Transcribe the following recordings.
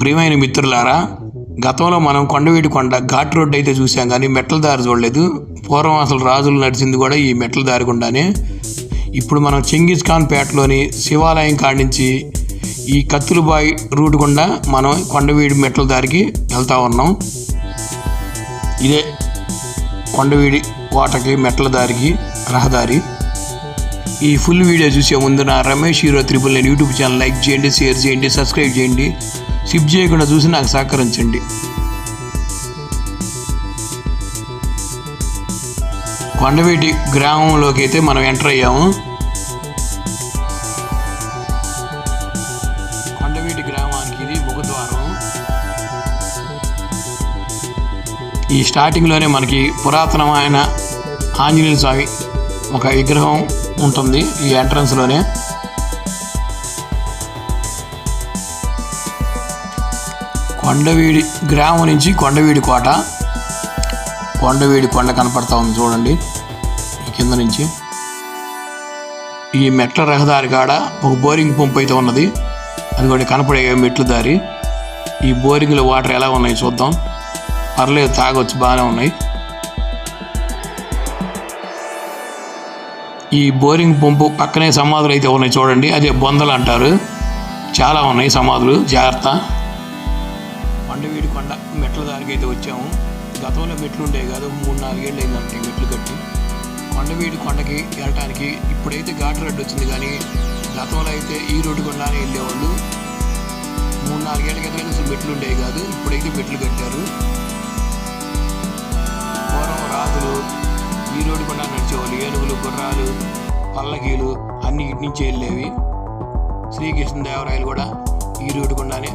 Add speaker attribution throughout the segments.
Speaker 1: ప్రియమైన మిత్రులారా గతంలో మనం కొండవీటి కొండ ఘాట్ రోడ్డు అయితే చూసాం కానీ మెట్ల దారి చూడలేదు. పూర్వం అసలు రాజులు నడిచింది కూడా ఈ మెట్ల దారి గుండానే. ఇప్పుడు మనం చెంగిజ్ ఖాన్ పేటలోని శివాలయం కాడించి ఈ కత్తులబాయి రూట్ గుండా మనం కొండవీడి మెట్ల దారికి వెళ్తూ ఉన్నాం. ఇదే కొండవీడి కోటకి మెట్ల దారికి రహదారి. ఈ ఫుల్ వీడియో చూసే ముందు నా రమేష్ హీరో త్రిపుల్ నేను యూట్యూబ్ ఛానల్ లైక్ చేయండి షేర్ చేయండి సబ్స్క్రైబ్ చేయండి. స్కిప్ చేయకుండా చూసి నాకు సహకరించండి. కొండవీటి గ్రామంలోకి అయితే మనం ఎంటర్ అయ్యాము. కొండవీటి గ్రామానికి ఇది ముఖద్వారం ఈ స్టార్టింగ్లోనే మనకి పురాతనమైన ఆంజనేయ స్వామి ఒక విగ్రహం ఉంటుంది ఈ ఎంట్రన్స్లోనే కొండవీడి గ్రామం నుంచి కొండవీడి కోట. కొండవీడి కొండ కనపడతా ఉంది చూడండి కింద నుంచి. ఈ మెట్ల రహదారి కాడ ఒక బోరింగ్ పంప్ అయితే ఉన్నది. అది కూడా కనపడే మెట్ల దారి. ఈ బోరింగ్లో వాటర్ ఎలా ఉన్నాయి చూద్దాం. పర్లేదు తాగొచ్చు బాగానే ఉన్నాయి. ఈ బోరింగ్ పంపు పక్కనే సమాధులు అయితే ఉన్నాయి చూడండి. అదే బొందలు అంటారు. చాలా ఉన్నాయి సమాధులు. జాగ్రత్త. కొండవీడి కొండ మెట్ల దారికి అయితే వచ్చాము. గతంలో మెట్లు ఉండేవి కాదు మూడు నాలుగేళ్ళు అయిందంటే మెట్లు కట్టి. కొండవీడి కొండకి వెళ్ళటానికి ఇప్పుడైతే ఘాట్ రోడ్డు వచ్చింది కానీ గతంలో అయితే ఈ రోడ్డు గుండానే వెళ్ళేవాళ్ళు. మూడు నాలుగేళ్ళ క్రితం అసలు మెట్లు ఉండేవి కాదు ఇప్పుడైతే మెట్లు కట్టారు. ఏనుగులు గుర్రాలు పల్లకీలు అన్ని ఇటు నుంచి వెళ్ళేవి. శ్రీకృష్ణదేవరాయలు కూడా ఈ రూట్ గుండానే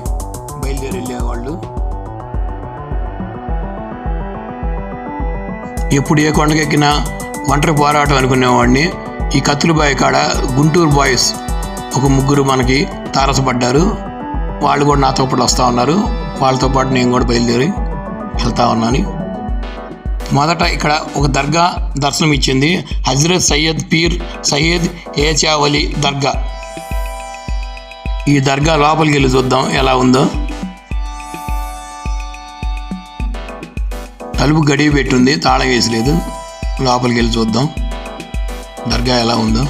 Speaker 1: బయలుదేరి వెళ్ళేవాళ్ళు. ఎప్పుడు ఏ కొండకెక్కినా ఒంటరి పోరాటం అనుకునేవాడిని. ఈ కత్తులబాయి కాడ గుంటూరు బాయ్స్ ఒక ముగ్గురు మనకి తారసపడ్డారు. వాళ్ళు కూడా నాతో పాటు వస్తూ ఉన్నారు. వాళ్ళతో పాటు నేను కూడా బయలుదేరి వెళ్తా ఉన్నాను. మొదట ఇక్కడ ఒక దర్గా దర్శనం ఇచ్చింది హజరత్ సయ్యద్ పీర్ సయ్యద్ ఏచావలి దర్గా. ఈ దర్గా లోపలికి వెళ్ళి చూద్దాం ఎలా ఉందో. తలుపు గడివి పెట్టుంది తాళం వేసలేదు లోపలికి వెళ్ళి చూద్దాం. దర్గా ఎలా ఉందో.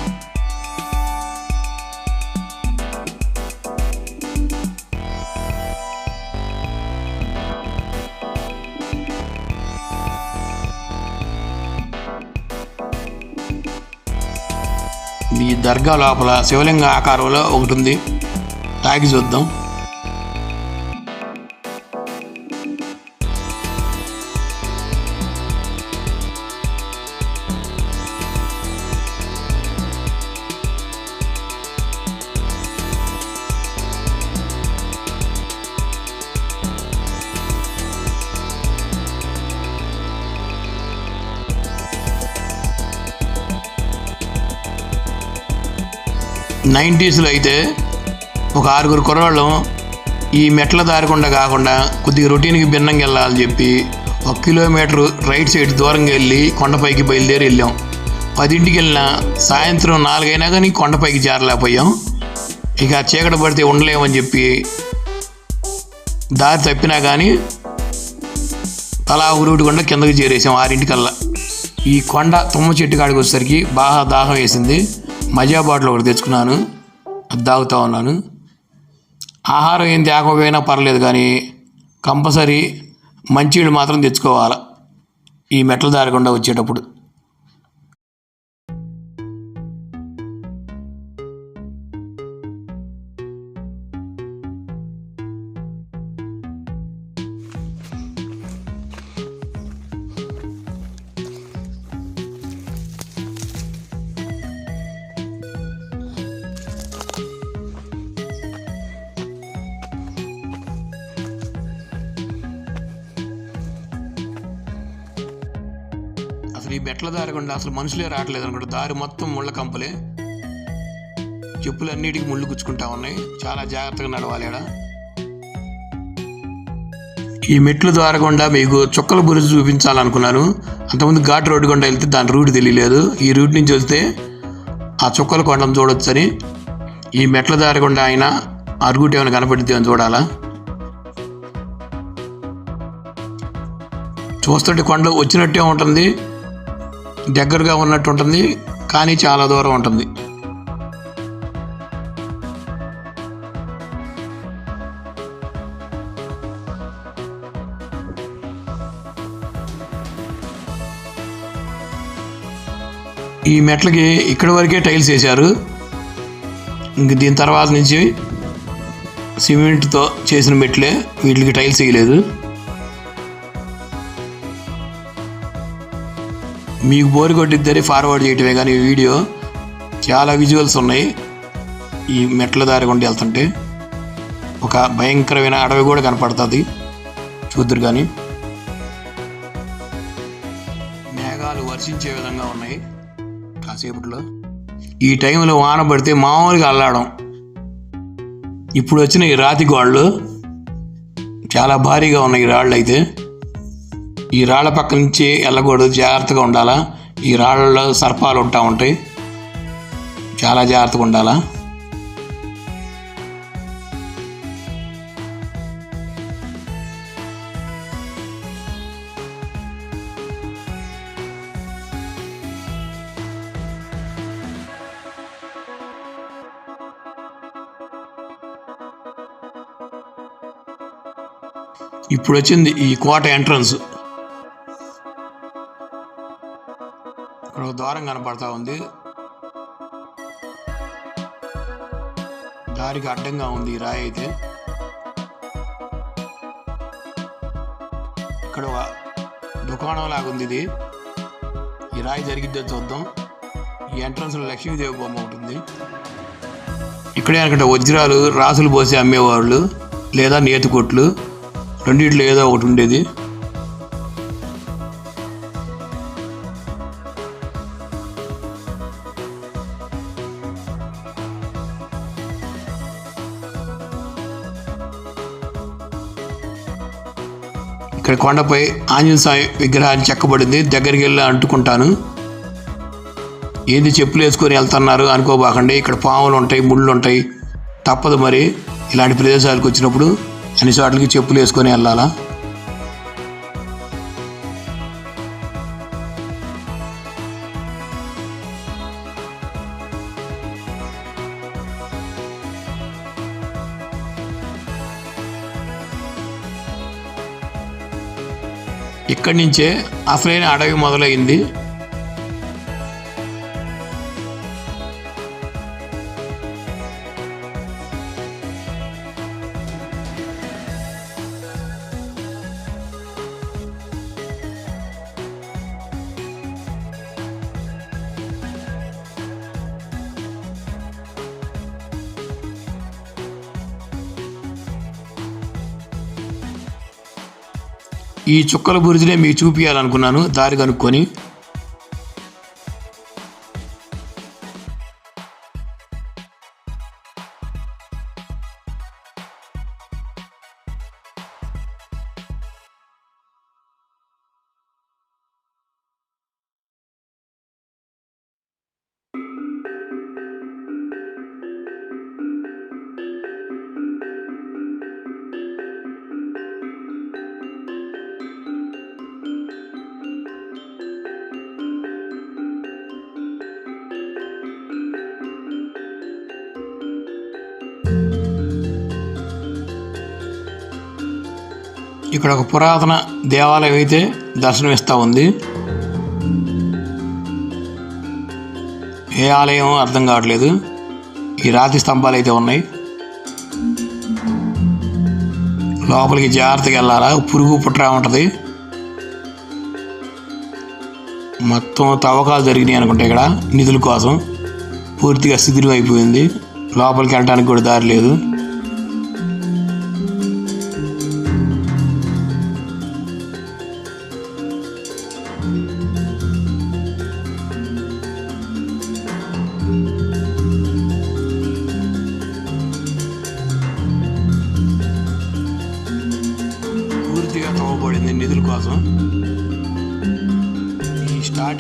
Speaker 1: దర్గా లోపల శివలింగ ఆకారంలో ఒకటి ఉంది. తాగి చూద్దాం. నైంటీస్లో అయితే ఒక ఆరుగురు కుర్రాళ్ళం ఈ మెట్ల దారకుండా కాకుండా కొద్దిగా రొటీన్కి భిన్నంగా వెళ్ళాలని చెప్పి ఒక కిలోమీటర్ రైట్ సైడ్ దూరంగా వెళ్ళి కొండపైకి బయలుదేరి వెళ్ళాం. పదింటికి వెళ్ళిన సాయంత్రం నాలుగైనా కానీ కొండపైకి చేరలేకపోయాం. ఇక చీకటి పడితే ఉండలేమని చెప్పి దారి తప్పినా కానీ తలా ఊరుడు కిందకి చేరేసాం ఆరింటికల్లా. ఈ కొండ తుమ్మ చెట్టు కాడికి వచ్చేసరికి బాగా దాహం వేసింది. మజా బాటిల్ ఒకటి తెచ్చుకున్నాను. అది తాగుతూ ఉన్నాను. ఆహారం ఏం తేకపోయినా పర్లేదు కానీ కంపల్సరీ మంచినీళ్ళు మాత్రం తెచ్చుకోవాలి. ఈ మెట్ల దారకుండా వచ్చేటప్పుడు. అసలు ఈ మెట్ల దారి గుండా అసలు మనుషులే రావట్లేదు అనుకుంటా. దారి మొత్తం ముళ్ళ కంపలే. చెప్పులు అన్నిటికీ ముళ్ళు గుచ్చుకుంటా ఉన్నాయి. చాలా జాగ్రత్తగా నడవాలి ఈడ ఈ మెట్లు ద్వారా గుండా మీకు చుక్కల బురుజు చూపించాలనుకున్నాను. అంతకుముందు ఘాట్ రోడ్డు గుండా వెళ్తే దాని రూట్ తెలియలేదు. ఈ రూట్ నుంచి వస్తే ఆ చుక్కల కొండను చూడొచ్చని. ఈ మెట్ల దారి గుండా ఆయన అరుగుటి ఏమైనా కనపడితే అని చూడాలా? చూస్తుంటే కొండ వచ్చినట్టే ఉంటుంది. దగ్గరగా ఉన్నట్టు ఉంటుంది కానీ చాలా దూరం ఉంటుంది. ఈ మెట్లకి ఇక్కడి వరకే టైల్స్ వేశారు. ఇంక దీని తర్వాత నుంచి సిమెంట్తో చేసిన మెట్లే వీటికి టైల్స్ వేయలేదు. మీకు బోరు కొట్టిద్దని ఫార్వర్డ్ చేయటమే కానీ వీడియో చాలా విజువల్స్ ఉన్నాయి. ఈ మెట్ల దారి గుండా వెళ్తుంటే ఒక భయంకరమైన అడవి కూడా కనపడుతుంది. చూద్దరు కానీ. మేఘాలు వర్షించే విధంగా ఉన్నాయి కాసేపట్లో. ఈ టైంలో వాన పడితే మామూలుగా అల్లాడం. ఇప్పుడు వచ్చిన ఈ రాతి గోళ్ళు చాలా భారీగా ఉన్నాయి ఈ రాళ్ళు అయితే ఈ రాళ్ళ పక్క నుంచి వెళ్ళకూడదు. జాగ్రత్తగా ఉండాలా? ఈ రాళ్ళలో సర్పాలు ఉంటా ఉంటాయి చాలా జాగ్రత్తగా ఉండాలా? ఇప్పుడు వచ్చింది ఈ కోట ఎంట్రన్స్. ఒక ద్వారం కనపడతా ఉంది. దారికి అడ్డంగా ఉంది ఈ రాయి అయితే. ఇక్కడ ఒక దుకాణం లాగా ఉంది ఇది. ఈ రాయి జరిగిద్దో చూద్దాం. ఈ ఎంట్రన్స్లో లక్ష్మీదేవి బొమ్మ ఉంటుంది. ఇక్కడే అనుకుంటే వజ్రాలు రాసులు పోసి అమ్మేవాళ్ళు. లేదా నేతికొట్లు. రెండిట్లో ఏదో ఒకటి ఉండేది. కొండపై ఆంజనేయస్వామి విగ్రహాన్ని చెక్కబడింది. దగ్గరికి వెళ్ళి అంటుకుంటాను. ఏంది చెప్పులు వేసుకొని వెళ్తున్నారు అనుకోబాకండి. ఇక్కడ పాములు ఉంటాయి ముళ్ళు ఉంటాయి. తప్పదు మరి. ఇలాంటి ప్రదేశాలకు వచ్చినప్పుడు అన్ని చోట్లకి చెప్పులు వేసుకొని వెళ్ళాలా? అక్కడి నుంచే అసలైన అడవి మొదలైంది. ఈ చుక్కల బురుజునే మీకు చూపించాలనుకున్నాను దారి కనుక్కొని ఇక్కడ ఒక పురాతన దేవాలయం అయితే దర్శనమిస్తూ ఉంది. ఏ ఆలయం అర్థం కావట్లేదు. ఈ రాతి స్తంభాలు అయితే ఉన్నాయి. లోపలికి జాగ్రత్తగా వెళ్ళాలా? పురుగు పుట్రా ఉంటుంది. మొత్తం తవ్వకాలు జరిగినాయి అనుకుంటా ఇక్కడ నిధుల కోసం. పూర్తిగా శిథిలం అయిపోయింది లోపలికి వెళ్ళడానికి కూడా దారి లేదు.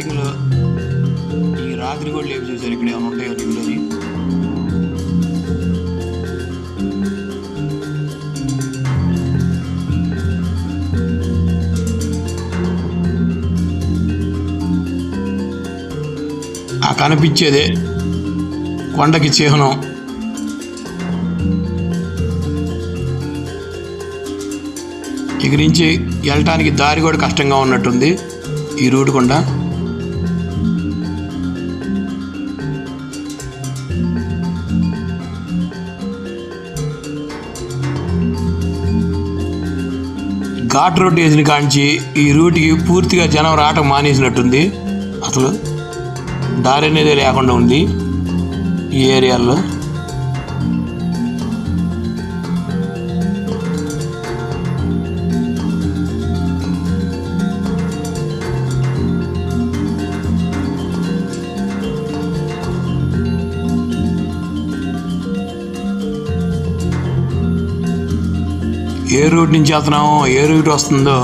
Speaker 1: పర్టికులర్ ఈ రాత్రి కూడా లేవు చూసారు ఇక్కడ ఉంటాయో అడుగులని ఆ కనిపించేదే కొండకి చిహ్నం. ఇక నుంచి వెళ్ళటానికి దారి కూడా కష్టంగా ఉన్నట్టుంది ఈ రూట్ కూడా. ఘాట్ రోడ్ వేసిన కాంచి ఈ రూట్కి పూర్తిగా జనం రావటం మానేసినట్టుంది. అసలు దారి అనేది లేకుండా ఉంది ఈ ఏరియాలో. ఏ రూట్ నుంచి వెళ్తున్నామో ఏ రూట్ వస్తుందో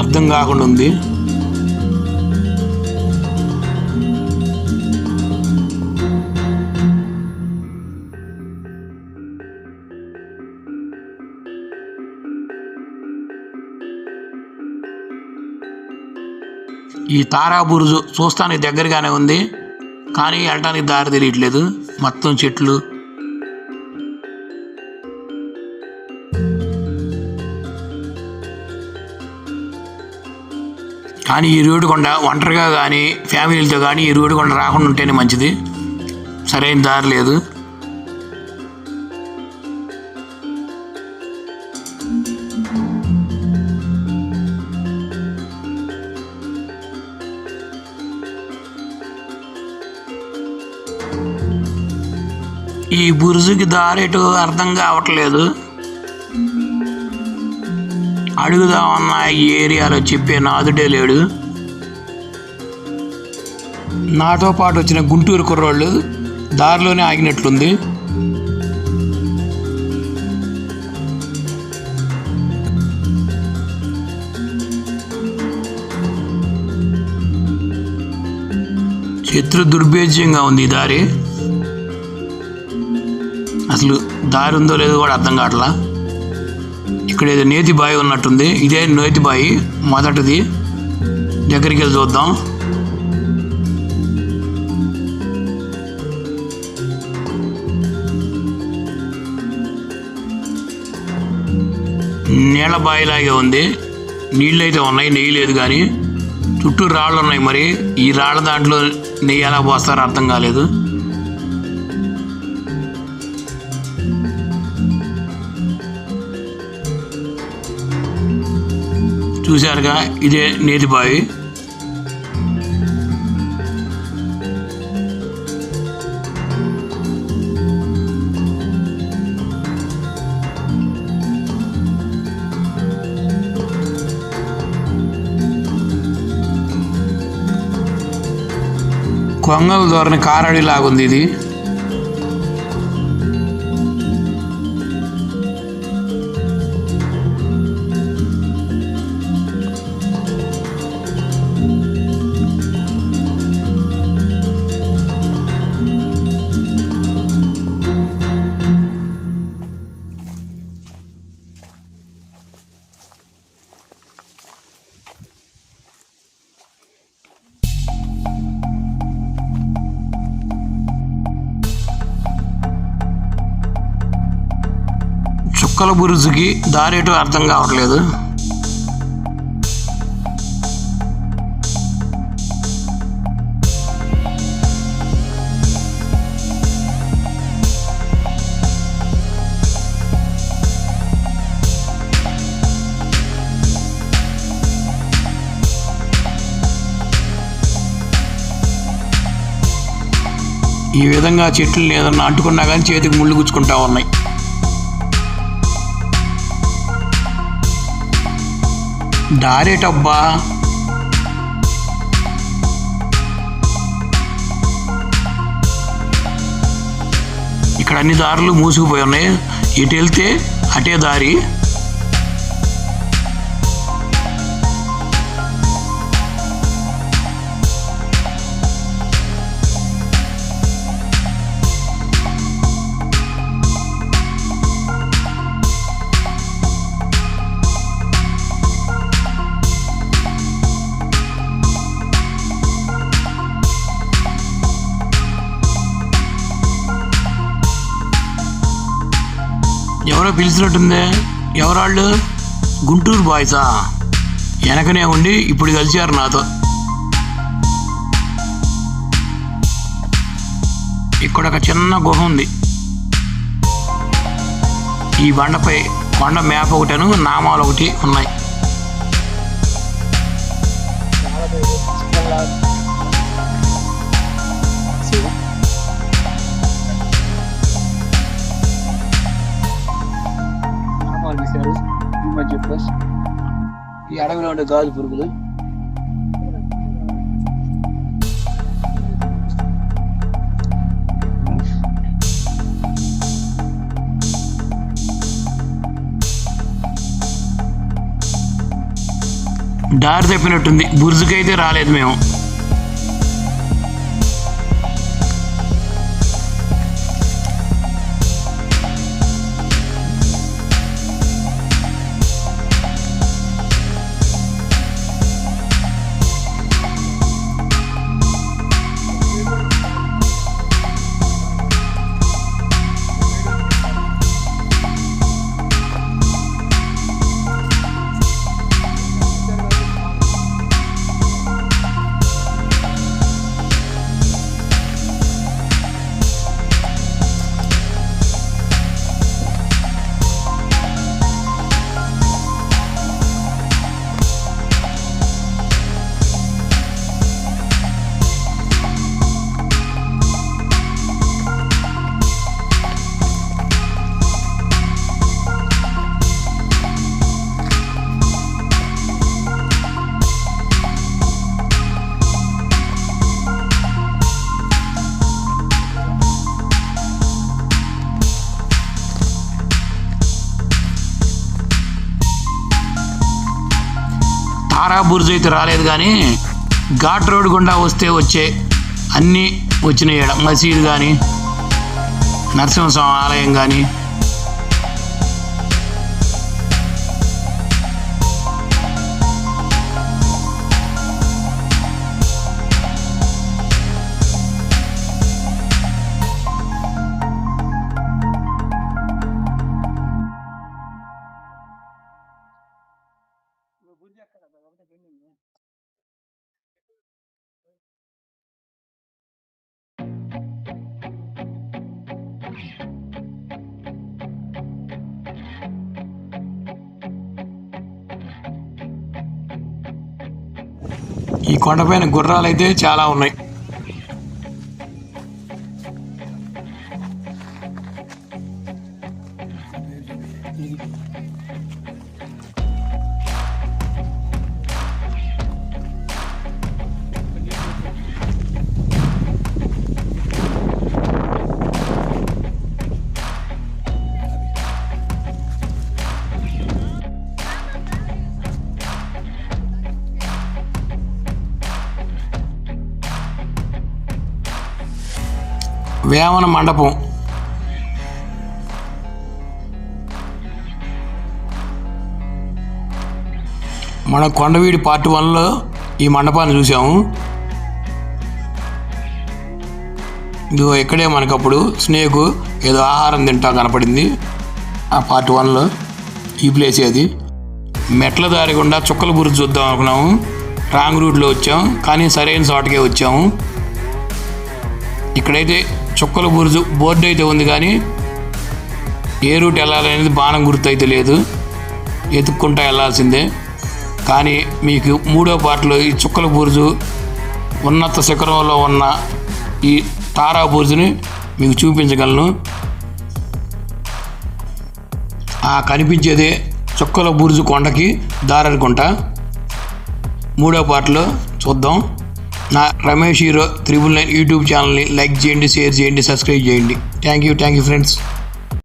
Speaker 1: అర్థం కాకుండా ఉంది. ఈ తారా బురుజు చూస్తానికి దగ్గరగానే ఉంది కానీ వెళ్ళటానికి దారి తెలియట్లేదు. మొత్తం చెట్లు కానీ ఈ రోడ్డు కొండ ఒంటరిగా కానీ ఫ్యామిలీలతో కానీ ఈ రోడ్డు కొండ రాకుండా ఉంటేనే మంచిది. సరైన దారి లేదు. ఈ బురుజుకి దారేటు అర్థం కావట్లేదు. అడుగుదామన్న ఈ ఏరియాలో చెప్పే నాదుడే లేడు. నాతో పాటు వచ్చిన గుంటూరు కుర్రోళ్ళు దారిలోనే ఆగినట్లుంది. శత్రు దుర్భేజ్యంగా ఉంది ఈ దారి. అసలు దారి ఉందో లేదో కూడా అర్థం కావట్లా? ఇక్కడ ఏదో నేతి బాయి ఉన్నట్టుంది. ఇదే నేతి బాయి మొదటిది. దగ్గరికి వెళ్ళి చూద్దాం. నీళ్ళ బాయిలాగే ఉంది. నీళ్ళు అయితే ఉన్నాయి నెయ్యి లేదు కానీ. చుట్టూ రాళ్ళు ఉన్నాయి మరి. ఈ రాళ్ళ దాంట్లో నెయ్యి ఎలా పోస్తారో అర్థం కాలేదు. చూశారుగా ఇదే నేతి బావి. కొంగల ధోరణి కారడి లాగుంది ఇది. చుక్కల బురుజుకి దారేటో అర్థం కావట్లేదు. ఈ విధంగా చెట్లు ఏదన్నా అంటుకున్నా కానీ చేతికి ముళ్ళు గుచ్చుకుంటా ఉన్నాయి. దారేటబ్బా. ఇక్కడ అన్ని దారులు మూసుకుపోయి ఉన్నాయి. ఇటు వెళ్తే అటే దారి. పిలిచినట్టుంది. ఎవరాళ్ళు? గుంటూరు బాయ్సా? వెనకనే ఉండి ఇప్పుడు కలిసారు నాతో. ఇక్కడ ఒక చిన్న గుహ ఉంది. ఈ బండపై కొండ మేప ఒకటను నామాలు ఒకటి ఉన్నాయి.
Speaker 2: ప్లస్ ఈ అడవిలో ఉండే గాజు పురుగులు.
Speaker 1: దారి తప్పినట్టుంది. బుర్జుకైతే రాలేదు మేము. తారా అయితే రాలేదు కానీ ఘాట్ రోడ్ గుండా వస్తే వచ్చే అన్నీ వచ్చినాయి మసీదు కానీ నరసింహస్వామి ఆలయం కానీ ఈ కొండపైన గుర్రాలు అయితే చాలా ఉన్నాయి. వేమన మండపం. మన కొండవీడి పార్ట్ వన్లో ఈ మండపాన్ని చూసాము. ఇదిగో ఇక్కడే మనకప్పుడు స్నేక్ ఏదో ఆహారం తింటా కనపడింది. ఆ పార్ట్ వన్లో ఈ ప్లేస్ అది మెట్ల దారి గుండా చుక్కల బురుజు చూద్దాం అనుకున్నాము. రాంగ్ రూట్లో వచ్చాం. కానీ సరైన చోటకే వచ్చాము. ఇక్కడైతే చుక్కల బురుజు బోర్డు అయితే ఉంది కానీ ఏ రూట్ వెళ్ళాలనేది బాణం గుర్తు అయితే లేదు. ఎత్తుక్కుంటా వెళ్ళాల్సిందే. కానీ మీకు మూడో పాటలో ఈ చుక్కల బురుజు ఉన్నత శిఖరంలో ఉన్న ఈ తారా బురుజుని మీకు చూపించగలను. ఆ కనిపించేదే చుక్కల బురుజు కొండకి దారనుకుంటా మూడో పాటలో చూద్దాం. నా Ramesh hero triple nine YouTube ఛానల్ని లైక్ చేయండి షేర్ చేయండి సబ్స్క్రైబ్ చేయండి. Thank you thank you friends